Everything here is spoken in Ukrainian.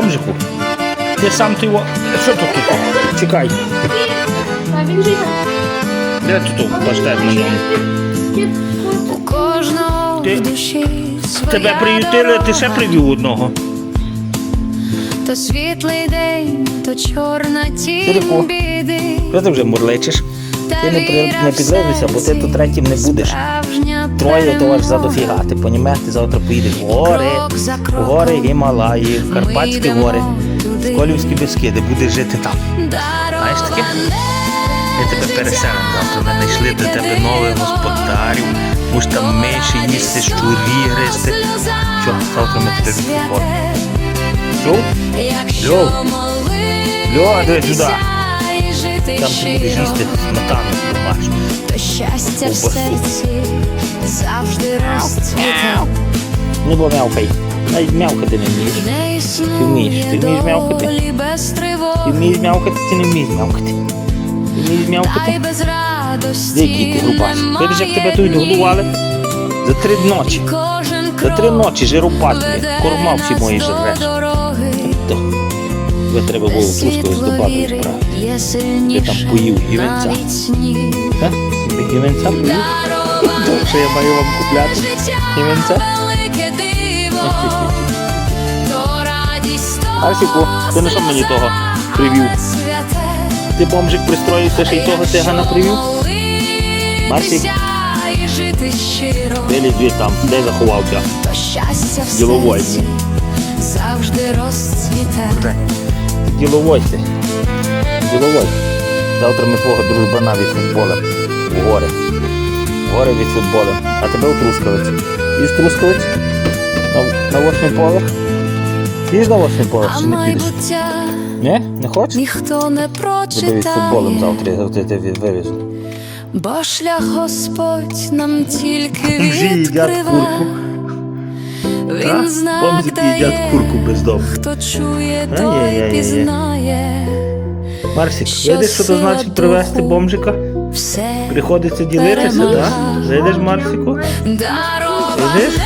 Бомжику. Ти сам ти його. Що тут тут? Чекай. А він же Де тут паштет на ньому? У кожного Ти- в душі своя Тебе приютили, ти ще привів одного. То світлий день, то чорна тінь біди. Що ти вже мурличиш? Ти не, при- не в підлизуйся, бо ти тут третім не будеш. Троє то аж за дофіга. Ти понімаєш, ти завтра поїдеш в гори, в гори Гімалаї, в Карпатські гори, в Колівські Бескиди, будеш жити там. Знаєш таке? Ми тебе переселимо завтра. Ми знайшли для тебе нових господарів. Муж там менше їсти, щурі гризти. Що, завтра ми тебе відпустимо. Чув? Льов. Льов, диви сюди. Там ти будеш їсти сметану домашню. То щастя в серці завжди розцвіте. Не бо м'явкай. Навіть м'явкати не вмієш. Ти вмієш, ти вмієш м'явкати? Ти вмієш м'явкати, ти не вмієш м'явкати. Ти вмієш м'явкати? радості Який ти немає Видиш, як тебе тут годували? За три ночі. За три ночі веде Корма всі мої до жреш. Ви треба було трускою здобати віри справи. є поїв гівенця. Ти гівенця поїв? Що я маю вам купляти? Гівенця? Арсіку, ти на що мені того привів? святе. Ти бомжик пристроївся, ще й того тигана привів? Марсік? Де лізі там, де заховався? Діловой. завжди розцвіте. Діловой ти. Завтра ми твого дружбана від футбола. У гори. В гори від футбола. А тебе у Трускавець. Їж Трускавець? На, на восьмий поверх? Їж на восьмий поверх чи не підеш? Ні? Не хочеш? ніхто не Тебе від футболом прочитає, завтра я тебе вивезу. бо шлях Господь нам тільки Бомжі їдять відкрива. курку. Він знак дає, курку бездомно. хто чує, той пізнає. Марсік, Що видиш, що то значить привезти бомжика? Приходиться ділитися, так? Да? Видиш, Марсіку? Видиш?